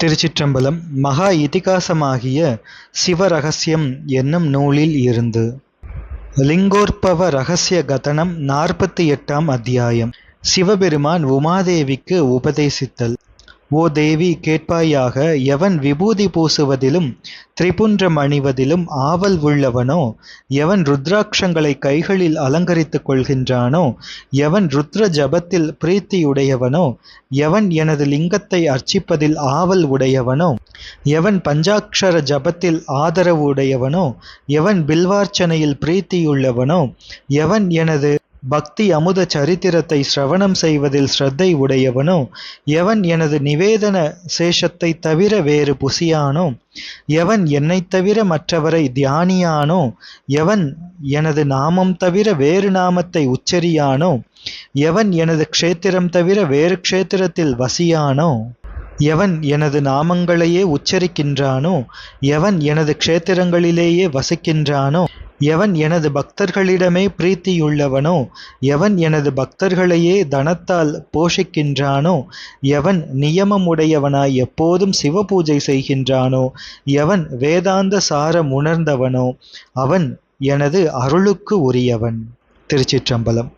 திருச்சிற்றம்பலம் மகா இதிகாசமாகிய சிவரகசியம் என்னும் நூலில் இருந்து. லிங்கோற்பவ ரகசிய கதனம் நாற்பத்தி எட்டாம் அத்தியாயம். சிவபெருமான் உமாதேவிக்கு உபதேசித்தல். ஓ தேவி கேட்பாயாக எவன் விபூதி பூசுவதிலும் திரிபுன்றம் அணிவதிலும் ஆவல் உள்ளவனோ எவன் ருத்ராட்சங்களை கைகளில் அலங்கரித்துக் கொள்கின்றானோ எவன் ருத்ர ஜபத்தில் பிரீத்தியுடையவனோ எவன் எனது லிங்கத்தை அர்ச்சிப்பதில் ஆவல் உடையவனோ எவன் பஞ்சாட்சர ஜபத்தில் ஆதரவு உடையவனோ எவன் பில்வார்ச்சனையில் பிரீத்தியுள்ளவனோ எவன் எனது பக்தி அமுத சரித்திரத்தை சிரவணம் செய்வதில் ஸ்ரத்தை உடையவனோ? எவன் எனது நிவேதன சேஷத்தை தவிர வேறு புசியானோ? எவன் என்னைத் தவிர மற்றவரை தியானியானோ? எவன் எனது நாமம் தவிர வேறு நாமத்தை உச்சரியானோ? எவன் எனது க்ஷேத்திரம் தவிர வேறு க்ஷேத்திரத்தில் வசியானோ? எவன் எனது நாமங்களையே உச்சரிக்கின்றானோ? எவன் எனது க்ஷேத்திரங்களிலேயே வசிக்கின்றானோ? எவன் எனது பக்தர்களிடமே பிரீத்தியுள்ளவனோ எவன் எனது பக்தர்களையே தனத்தால் போஷிக்கின்றானோ எவன் நியமமுடையவனாய் எப்போதும் சிவபூஜை செய்கின்றானோ எவன் வேதாந்த சாரம் உணர்ந்தவனோ அவன் எனது அருளுக்கு உரியவன். திருச்சிற்றம்பலம்.